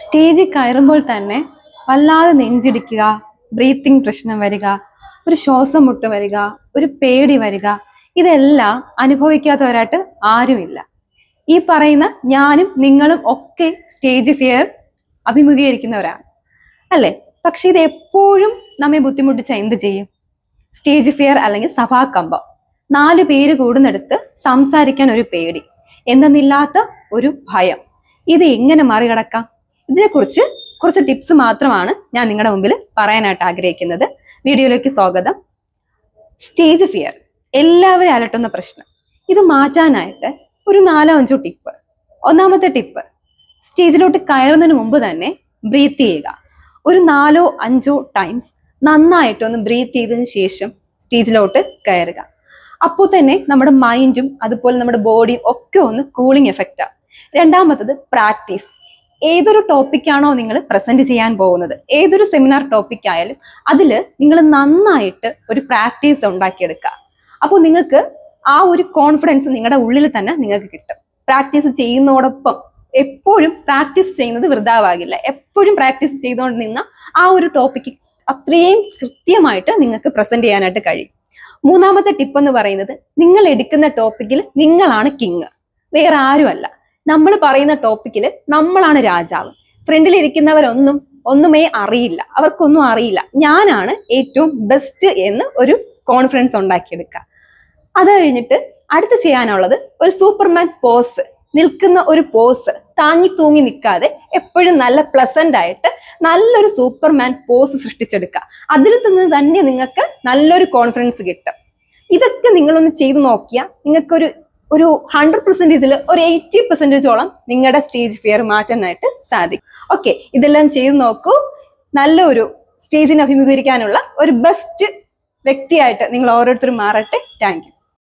സ്റ്റേജിൽ കയറുമ്പോൾ തന്നെ വല്ലാതെ നെഞ്ചിടിക്കുക ബ്രീത്തിങ് പ്രശ്നം വരിക ഒരു ശ്വാസം മുട്ട് വരിക ഒരു പേടി വരിക ഇതെല്ലാം അനുഭവിക്കാത്തവരായിട്ട് ആരുമില്ല. ഈ പറയുന്ന ഞാനും നിങ്ങളും ഒക്കെ സ്റ്റേജ് ഫിയർ അഭിമുഖീകരിക്കുന്നവരാണ്. അല്ലേ? പക്ഷെ ഇത് എപ്പോഴും നമ്മെ ബുദ്ധിമുട്ടിച്ച എന്ത് ചെയ്യും? സ്റ്റേജ് ഫിയർ അല്ലെങ്കിൽ സഭാകമ്പം. നാല് പേര് കൂടുന്നിടത്ത് സംസാരിക്കാൻ ഒരു പേടി എന്തെന്നില്ലാത്ത ഒരു ഭയം. ഇത് എങ്ങനെ മറികടക്കാം? ഇതിനെക്കുറിച്ച് കുറച്ച് ടിപ്സ് മാത്രമാണ് ഞാൻ നിങ്ങളുടെ മുമ്പിൽ പറയാനായിട്ട് ആഗ്രഹിക്കുന്നത്. വീഡിയോയിലേക്ക് സ്വാഗതം. സ്റ്റേജ് ഫിയർ എല്ലാവരും അലട്ടുന്ന പ്രശ്നം. ഇത് മാറ്റാനായിട്ട് ഒരു നാലോ അഞ്ചോ ടിപ്പ് ഒന്നാമത്തെ ടിപ്പ് സ്റ്റേജിലോട്ട് കയറുന്നതിന് മുമ്പ് തന്നെ ബ്രീത്ത് ചെയ്യുക. ഒരു നാലോ അഞ്ചോ ടൈംസ് നന്നായിട്ടൊന്ന് ബ്രീത്ത് ചെയ്തതിന് ശേഷം സ്റ്റേജിലോട്ട് കയറുക. അപ്പോൾ തന്നെ നമ്മുടെ മൈൻഡും അതുപോലെ നമ്മുടെ ബോഡിയും ഒക്കെ ഒന്ന് കൂളിംഗ് എഫക്റ്റാണ് രണ്ടാമത്തത് പ്രാക്ടീസ്. ഏതൊരു ടോപ്പിക്കാണോ നിങ്ങൾ പ്രസന്റ് ചെയ്യാൻ പോകുന്നത്? ഏതൊരു സെമിനാർ ടോപ്പിക് ആയാലും അതിൽ നിങ്ങൾ നന്നായിട്ട് ഒരു പ്രാക്ടീസ് ഉണ്ടാക്കിയെടുക്കുക. അപ്പോൾ നിങ്ങൾക്ക് ആ ഒരു കോൺഫിഡൻസ് നിങ്ങളുടെ ഉള്ളിൽ തന്നെ നിങ്ങൾക്ക് കിട്ടും. പ്രാക്ടീസ് ചെയ്യുന്നതോടൊപ്പം എപ്പോഴും പ്രാക്ടീസ് ചെയ്യുന്നത് വൃതാവാകില്ല. എപ്പോഴും പ്രാക്ടീസ് ചെയ്തുകൊണ്ട് നിന്ന ആ ഒരു ടോപ്പിക്ക് അത്രയും കൃത്യമായിട്ട് നിങ്ങൾക്ക് പ്രസന്റ് ചെയ്യാനായിട്ട് കഴിയും. മൂന്നാമത്തെ ടിപ്പ് എന്ന് പറയുന്നത് നിങ്ങൾ എടുക്കുന്ന ടോപ്പിക്കിൽ നിങ്ങളാണ് കിങ് വേറെ ആരുമല്ല. നമ്മൾ പറയുന്ന ടോപ്പിക്കിൽ നമ്മളാണ് രാജാവ്. ഫ്രണ്ടിൽ ഇരിക്കുന്നവരൊന്നും ഒന്നുമേ അറിയില്ല. അവർക്കൊന്നും അറിയില്ല. ഞാനാണ് ഏറ്റവും ബെസ്റ്റ് എന്ന് ഒരു കോൺഫിഡൻസ് ഉണ്ടാക്കിയെടുക്കുക. അത് കഴിഞ്ഞിട്ട് അടുത്ത് ചെയ്യാനുള്ളത് ഒരു സൂപ്പർമാൻ പോസ് നിൽക്കുന്ന ഒരു പോസ് താങ്ങി തൂങ്ങി നിൽക്കാതെ എപ്പോഴും നല്ല പ്ലസന്റ് ആയിട്ട് നല്ലൊരു സൂപ്പർമാൻ പോസ് സൃഷ്ടിച്ചെടുക്കുക. അതിൽ നിന്ന് തന്നെ നിങ്ങൾക്ക് നല്ലൊരു കോൺഫിഡൻസ് കിട്ടും. ഇതൊക്കെ നിങ്ങളൊന്ന് ചെയ്തു നോക്കിയാൽ നിങ്ങൾക്കൊരു ഒരു ഹൺഡ്രഡ് പെർസെന്റേജിൽ ഒരു എയ്റ്റി പെർസെന്റേജോളം നിങ്ങളുടെ സ്റ്റേജ് ഫിയർ മാറ്റാനായിട്ട് സാധിക്കും. ഓക്കെ ഇതെല്ലാം ചെയ്ത് നോക്കൂ. നല്ലൊരു സ്റ്റേജിനെ അഭിമുഖീകരിക്കാനുള്ള ഒരു ബെസ്റ്റ് വ്യക്തിയായിട്ട് നിങ്ങൾ ഓരോരുത്തരും മാറട്ടെ താങ്ക്